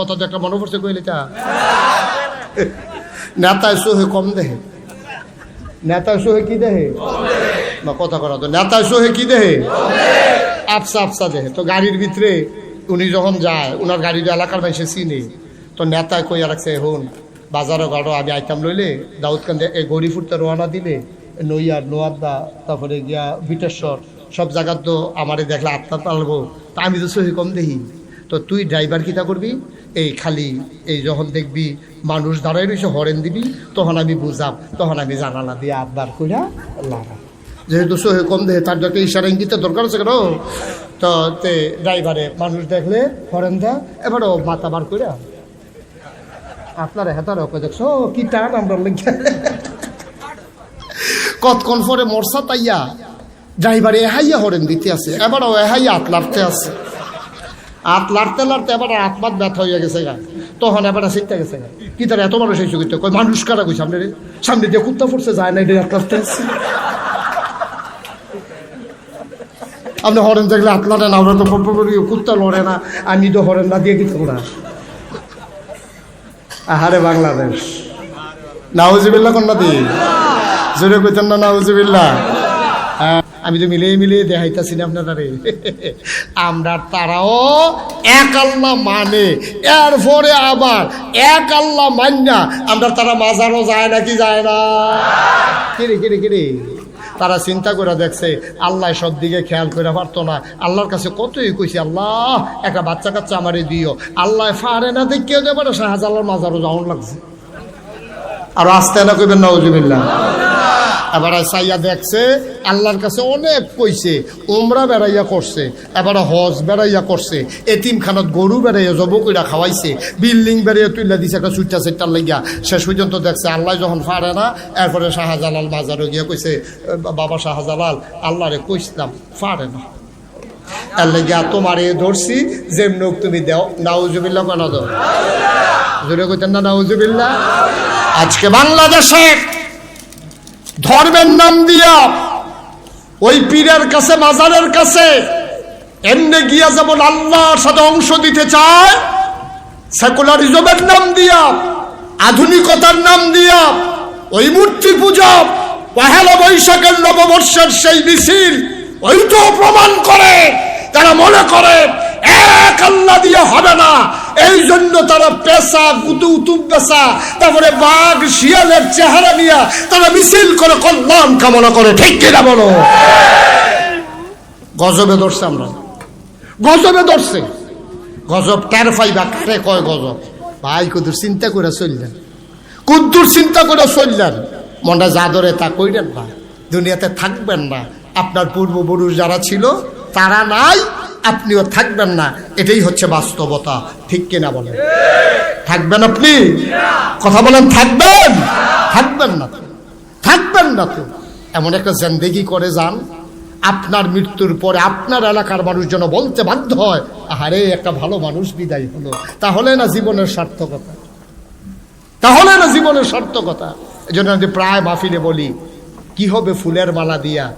কথা তো একটা মনে পড়ছে কইলে চা নেতায় সোহে কম দেহে। নেতায় সোহে কি দেহে? না, কথা করা তো। নেতায় সোহে কি দেহে? আফসা আফসা দেহে। তো গাড়ির ভিতরে উনি যখন যায়, উনার গাড়ির এলাকার মানুষে চিনে। তো নেতায় কইয়া রাখছে হুন বাজারও গাড়ো, আমি আইতাম লইলে দাউদকান্দে এই গড়ি ফুটতে রোয়ানা দিলে নইয়ার নোয়াদা তারপরে গিয়া বিটেশ্বর, সব জায়গার তো আমারে দেখলে আত্মা পালবো। তা আমি তো সহি কম দেখি তো তুই ড্রাইভার কিতা করবি? এই খালি এই যখন দেখবি মানুষ দাঁড়াই রয়েছে হরেন দিবি, তখন আমি বুঝাম তখন আমি জানালা দিয়ে আবদার কইরা লাগাম যেহেতু সহে কম দেহে তার যাকে ইশারা ইঙ্গিতের দরকার আছে কেন? তো তে ড্রাইভারে মানুষ দেখলে হরেন দেয়, এবারও মাথা বার কইরা। আপনার হেতার ওকে দেখছ? কি টান আমরা লেগে কতক্ষণ পরে মরসা তাইয়া ড্রাইভারে এহাইয়া হরেন দিতে আছে, এবারও এহাইয়া আত লাড়তে আছে। আত লাড়তে লাড়তে এবার আত্মাত ব্যথা হয়ে গেছে গা। তখন এবার শিখতে গেছে গা। কি তার এত মানুষ হয়েছে কই মানুষ কারা কই সামনে সামনে দিয়ে কুত্তা পড়ছে, যায় না এটা আছে আপনি হরেন দেখলে আত লাড়ে না ওরা তো কুত্তা লড়ে না আমি তো হরেন না, দিয়ে কিছু না আহারে বাংলাদেশ। নাউজিবিল্লা কন্যা দি। জোরে কইতেন না নাউজিবিল্লা আমি তো মিলিয়ে মিলিয়ে দেখাইতেছি না আপনারা আমরা তারাও এক আল্লাহ মানে এরপরে আবার এক আল্লাহ মান্যা আমরা তারা মাজারও যায় নাকি যায় না। কিরে কিরে কিরে? তারা চিন্তা করে দেখছে, আল্লাহ সব দিকে খেয়াল করে পারতো না। আল্লাহর কাছে কতই কইছে, আল্লাহ, একটা বাচ্চা কাচ্চা আমারে দিও। আল্লাহ ফারে না দেখিও দেবে শাহজালার মাজারও যাওয়ার লাগছে। আর আসতে না কইবেন না নওজুবিল্লাহ এবার সাইয়া দেখছে, আল্লাহর কাছে অনেক কইছে ওমরা বেড়াইয়া করছে, এবার হজ বেড়াইয়া করছে, এতিমখানত গরু বেড়াইয়া জব কইরা খাওয়াইছে, বিল্ডিং বেড়াইয়া তুইলা দিছে একটা সুইটা সেটার লাগিয়া। শেষ পর্যন্ত দেখছে আল্লাহ যখন ফারে না, এরপরে শাহজালাল বাজারে গিয়া কইছে বাবা শাহজালাল, আল্লাহরে কইছিলাম ফারে না। লাগিয়া তোমারে ধরছি, যেমন তুমি দেও, নাউজুবিল্লাহ কেন কইতেন না, নাউজুবিল্লাহ? আজকে বাংলাদেশে ধর্মের নাম দিয়া ওই পীরের কাছে, মাজারের কাছে এমনি গিয়া যেমন আল্লাহর সাথে অংশ দিতে চায়, সেকুলারিজমের নাম দিয়া, আধুনিকতার নাম দিয়া, ওই মূর্তি পূজা, পহেলা বৈশাখের নববর্ষের সেই মিছিল ওই তো প্রমাণ করে তারা মনে করে এক আল্লাহ দিয়ে হবে না এই জন্য তারা পেশা গুতু উতুব পেশা তারপরে বাঘ, শিয়ালের চেহারা নিয়ে তারা মিছিল করে কল্যাণ কামনা করে। ঠিক কিনা বলো? গজবে ধরছে আমরা। গজবে ধরছে। গজব টের পাইবা, কারে কয় গজব? ভাই, কুদুর চিন্তা করে চললেন। কুদ্দুর চিন্তা করে চললেন। মনটা যা ধরে তা কইলেন না। দুনিয়াতে থাকবেন না। আপনার পূর্বপুরুষ যারা ছিল, তারা নাই আপনিও থাকবেন না। এটাই হচ্ছে বাস্তবতা। ঠিক কিনা বলেন? থাকবেন আপনি? কথা বলেন, থাকবেন? থাকবেন না তো। থাকবেন না তো। এমন একটা জেন্দেগি করে যান, আপনার মৃত্যুর পরে আপনার এলাকার মানুষ যেন বলতে বাধ্য হয়, আহারে, একটা ভালো মানুষ বিদায় হলো। তাহলে না জীবনের সার্থকতা? তাহলে না জীবনের সার্থকতা? এই জন্য আমি প্রায় মাহফিলে বলি, কি হবে ফুলের মালা দিয়া?